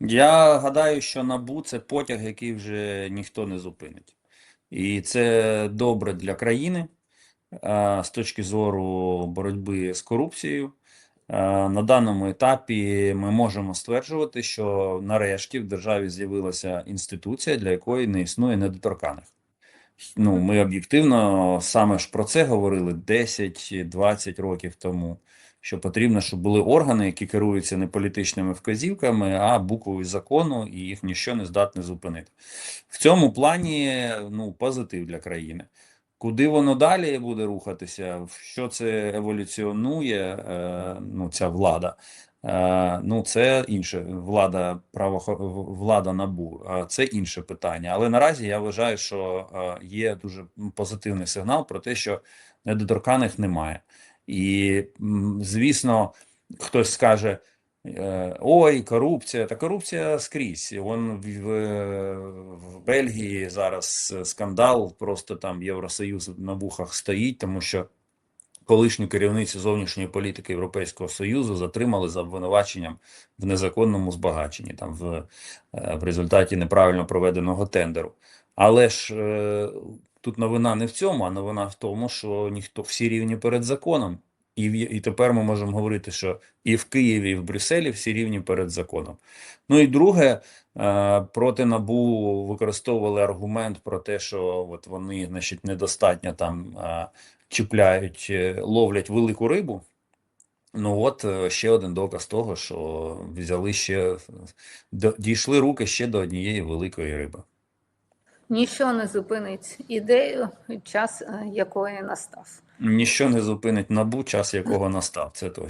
Я гадаю, що НАБУ це потяг, який вже ніхто не зупинить. І це добре для країни з точки зору боротьби з корупцією. На даному етапі ми можемо стверджувати, що нарешті в державі з'явилася інституція, для якої не існує недоторканих. Ну, ми об'єктивно саме ж про це говорили 10-20 років тому. Що потрібно, щоб були органи, які керуються не політичними вказівками, а буквою закону, і їх ніщо не здатне зупинити. В цьому плані ну, позитив для країни. Куди воно далі буде рухатися, в що це еволюціонує, е, ну, ця влада. Е, ну, це інше влада правохо... влада НАБУ, а це інше питання. Але наразі я вважаю, що е, є дуже позитивний сигнал про те, що недоторканих немає. І, звісно, хтось скаже: е, ой, корупція. Та корупція скрізь. Вон в, в Бельгії зараз скандал, просто там Євросоюз на вухах стоїть, тому що колишню керівницю зовнішньої політики Європейського Союзу затримали за обвинуваченням в незаконному збагаченні, там в, е, в результаті неправильно проведеного тендеру. Але ж е, тут новина не в цьому, а новина в тому, що ніхто всі рівні перед законом. І, і тепер ми можемо говорити, що і в Києві, і в Брюсселі всі рівні перед законом. Ну і друге, е, проти НАБУ використовували аргумент про те, що от вони, значить, недостатньо там е, чіпляють, е, ловлять велику рибу. Ну от ще один доказ того, що взяли ще дійшли руки ще до однієї великої риби. Ніщо не зупинить ідею, час е, якої настав. Ніщо не зупинить набу, час якого настав, це точно.